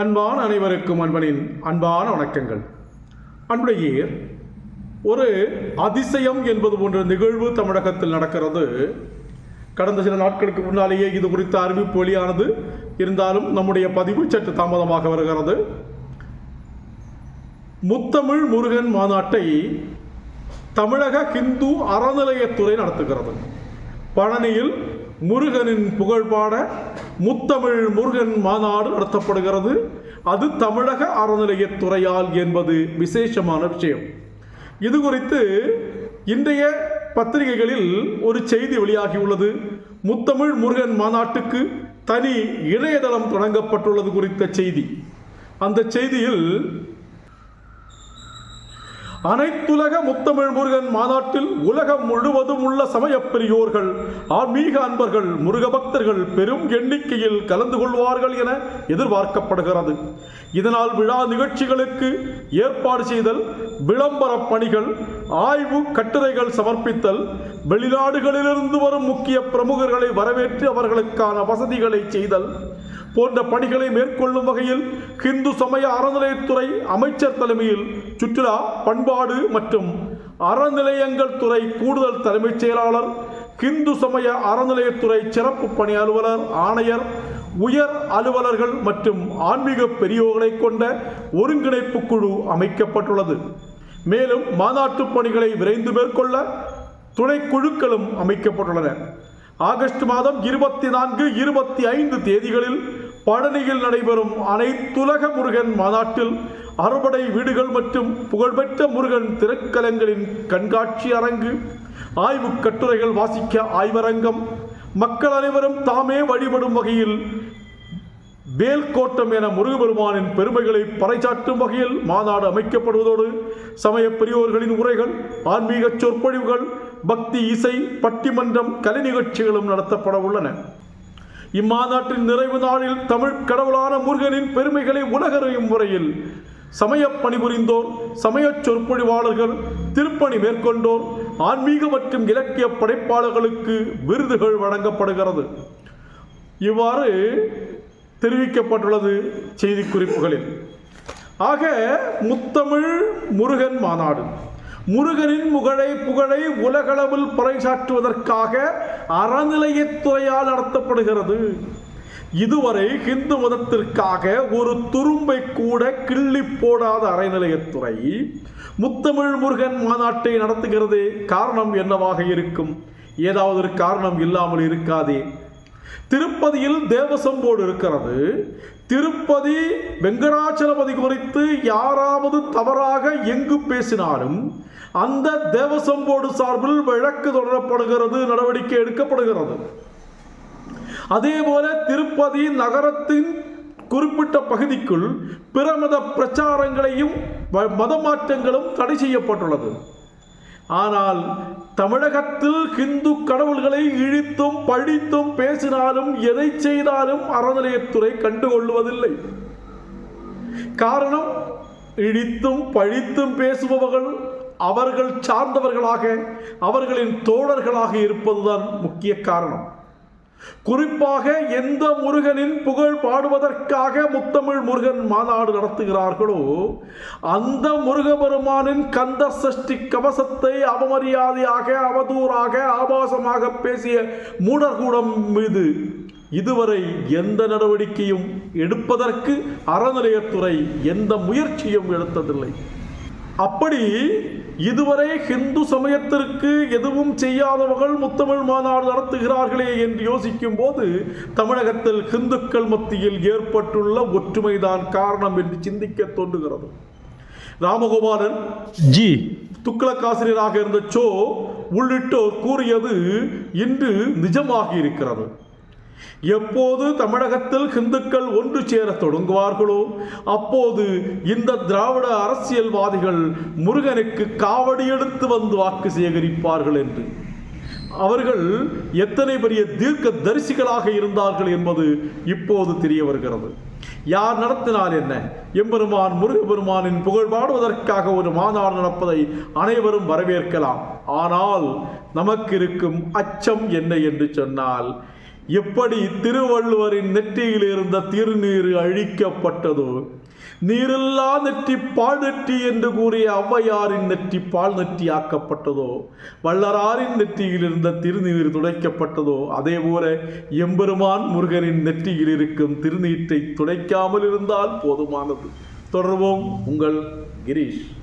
அன்பான அனைவருக்கும் அன்பனின் அன்பான வணக்கங்கள். அன்புடைய ஒரு அதிசயம் என்பது போன்ற நிகழ்வு தமிழகத்தில் நடக்கிறது. கடந்த சில நாட்களுக்கு முன்னாலேயே இது குறித்த அறிவிப்பு வெளியானது. இருந்தாலும் நம்முடைய பதிவு சற்று தாமதமாக வருகிறது. முத்தமிழ் முருகன் மாநாட்டை தமிழக ஹிந்து அறநிலையத்துறை நடத்துகிறது. பழனியில் முருகனின் புகழ்பாட முத்தமிழ் முருகன் மாநாடு நடத்தப்படுகிறது. அது தமிழக அறநிலையத்துறையால் என்பது விசேஷமான விஷயம். இது குறித்து இன்றைய பத்திரிகைகளில் ஒரு செய்தி வெளியாகியுள்ளது முத்தமிழ் முருகன் மாநாட்டுக்கு தனி இணையதளம் தொடங்கப்பட்டுள்ளது குறித்த செய்தி. அந்த செய்தியில் அனைத்துலக முத்தமிழ் முருகன் மாநாட்டில் உலகம் முழுவதும் உள்ள சமயப் பெரியோர்கள் ஆன்மீக அன்பர்கள் முருக பக்தர்கள் பெரும் எண்ணிக்கையில் கலந்து கொள்வார்கள் என எதிர்பார்க்கப்படுகிறது. இதனால் விழா நிகழ்ச்சிகளுக்கு ஏற்பாடு செய்தல் விளம்பர பணிகள் ஆய்வு கட்டுரைகள் சமர்ப்பித்தல் வெளிநாடுகளிலிருந்து வரும் முக்கிய பிரமுகர்களை வரவேற்று அவர்களுக்கான வசதிகளை செய்தல் போன்ற பணிகளை மேற்கொள்ளும் வகையில் ஹிந்து சமய அறநிலையத்துறை அமைச்சர் தலைமையில் சுற்றுலா பண்பாடு மற்றும் அறநிலையங்கள் துறை கூடுதல் தலைமைச் செயலாளர் ஹிந்து சமய அறநிலையத்துறை சிறப்பு பணி அலுவலர் ஆணையர் உயர் அலுவலர்கள் மற்றும் ஆன்மீக பெரியோர்களை கொண்ட ஒருங்கிணைப்பு குழு அமைக்கப்பட்டுள்ளது. மேலும் மாநாட்டு பணிகளை விரைந்து மேற்கொள்ள துணை குழுக்களும் அமைக்கப்பட்டுள்ளன. ஆகஸ்ட் மாதம் இருபத்தி நான்கு இருபத்தி ஐந்து தேதிகளில் பழனியில் நடைபெறும் அனைத்துலக முருகன் மாநாட்டில் அறுபடை வீடுகள் மற்றும் புகழ்பெற்ற முருகன் திரைக்கலங்களின் கண்காட்சி அரங்கு ஆய்வு கட்டுரைகள் வாசிக்க ஆய்வரங்கம் மக்கள் அனைவரும் தாமே வழிபடும் வகையில் வேல்கோட்டம் என முருகபெருமானின் பெருமைகளை பறைசாற்றும் வகையில் மாநாடு அமைக்கப்படுவதோடு சமய பெரியோர்களின் உரைகள் ஆன்மீக சொற்பொழிவுகள் பக்தி இசை பட்டிமன்றம் கலை நிகழ்ச்சிகளும் நடத்தப்பட உள்ளன. இம்மாநாட்டின் நிறைவு நாளில் தமிழ் கடவுளான முருகனின் பெருமைகளை உலகறியும் முறையில் சமய பணிபுரிந்தோர் சமய சொற்பொழிவாளர்கள் திருப்பணி மேற்கொண்டோர் ஆன்மீக மற்றும் இலக்கிய படைப்பாளர்களுக்கு விருதுகள் வழங்கப்படுகிறது. இவ்வாறு தெரிவிக்கப்பட்டுள்ளது செய்திக்குறிப்புகளில். ஆக முத்தமிழ் முருகன் மாநாடு. முருகனின் முகழை புகழை உலகளவில் பறைசாற்றுவதற்காக அறநிலையத்துறையால் நடத்தப்படுகிறது. இதுவரை ஹிந்து மதத்திற்காக ஒரு துரும்பை கூட கிள்ளி போடாத அறநிலையத்துறை முத்தமிழ் முருகன் மாநாட்டை நடத்துகிறது காரணம் என்னவாக இருக்கும்? ஏதாவது ஒரு காரணம் இல்லாமல் இருக்காதே. திருப்பதியில் தேவசம்போடு இருக்கிறது. திருப்பதி வெங்கடாச்சலபதி குறித்து யாராவது தவறாக எங்கு பேசினாலும் அந்த தேவசம்போடு சார்பில் வழக்கு தொடரப்படுகிறது நடவடிக்கை எடுக்கப்படுகிறது. அதே போல திருப்பதி நகரத்தின் குறிப்பிட்ட பகுதிக்குள் பிற மத பிரச்சாரங்களையும் மதமாற்றங்களும் மத மாற்றங்களும் தடை செய்யப்பட்டுள்ளது. ஆனால் தமிழகத்தில் ஹிந்து கடவுள்களை இழித்தும் பழித்தும் பேசினாலும் எதை செய்தாலும் அறநிலையத்துறை கண்டுகொள்வதில்லை காரணம் இழித்தும் பழித்தும் பேசுபவர்கள் அவர்கள் சார்ந்தவர்களாக அவர்களின் தோழர்களாக இருப்பதுதான் முக்கிய காரணம். குறிப்பாக எந்த முருகனின் புகழ் பாடுவதற்காக முத்தமிழ் முருகன் மாநாடு நடத்துகிறார்களோ அந்த முருகபெருமானின் கந்த சஷ்டி கவசத்தை அவமரியாதையாக அவதூறாக ஆபாசமாக பேசிய மூடர்கூடம் மீது இதுவரை எந்த நடவடிக்கையும் எடுப்பதற்கு அறநிலையத்துறை எந்த முயற்சியும் எடுத்ததில்லை. அப்படி இதுவரை ஹிந்து சமயத்திற்கு எதுவும் செய்யாதவர்கள் முத்தமிழ் மாநாடு நடத்துகிறார்களே என்று யோசிக்கும் போது தமிழகத்தில் ஹிந்துக்கள் மத்தியில் ஏற்பட்டுள்ள ஒற்றுமைதான் காரணம் என்று சிந்திக்க தோன்றுகிறது. ராமகோபாலன் ஜி. துக்ளக் ஆசிரியராக இருந்த சோ உள்ளிட்டோர் கூறியது இன்று நிஜமாகி இருக்கிறது. எப்போது தமிழகத்தில் ஹிந்துக்கள் ஒன்று சேர தொடங்குவார்களோ அப்போது இந்த திராவிட அரசியல்வாதிகள் முருகனுக்கு காவடி எடுத்து வந்து வாக்கு சேகரிப்பார்கள் என்று. அவர்கள் எத்தனை பெரிய தீர்க்க தரிசிகளாக இருந்தார்கள் என்பது இப்போது தெரிய வருகிறது. யார் நடத்தினால் என்ன? எம்பெருமான் முருகப்பெருமானின் புகழ் பாடுவதற்காக ஒரு மாநாடு நடப்பதை அனைவரும் வரவேற்கலாம். ஆனால் நமக்கு இருக்கும் அச்சம் என்ன என்று சொன்னால் எப்படி திருவள்ளுவரின் நெற்றியில் இருந்த திருநீர் அழிக்கப்பட்டதோ? நீரில்லா நெற்றி பால் நெற்றி என்று கூறிய ஔவையாரின் நெற்றி பால் நெற்றி ஆக்கப்பட்டதோ? வள்ளராரின் நெற்றியில் இருந்த திருநீர் துடைக்கப்பட்டதோ? அதே போல எம்பெருமான் முருகனின் நெற்றியில் இருக்கும் திருநீற்றை துடைக்காமல் இருந்தால் போதுமானது. தொடர்வோம் உங்கள் கிரீஷ்.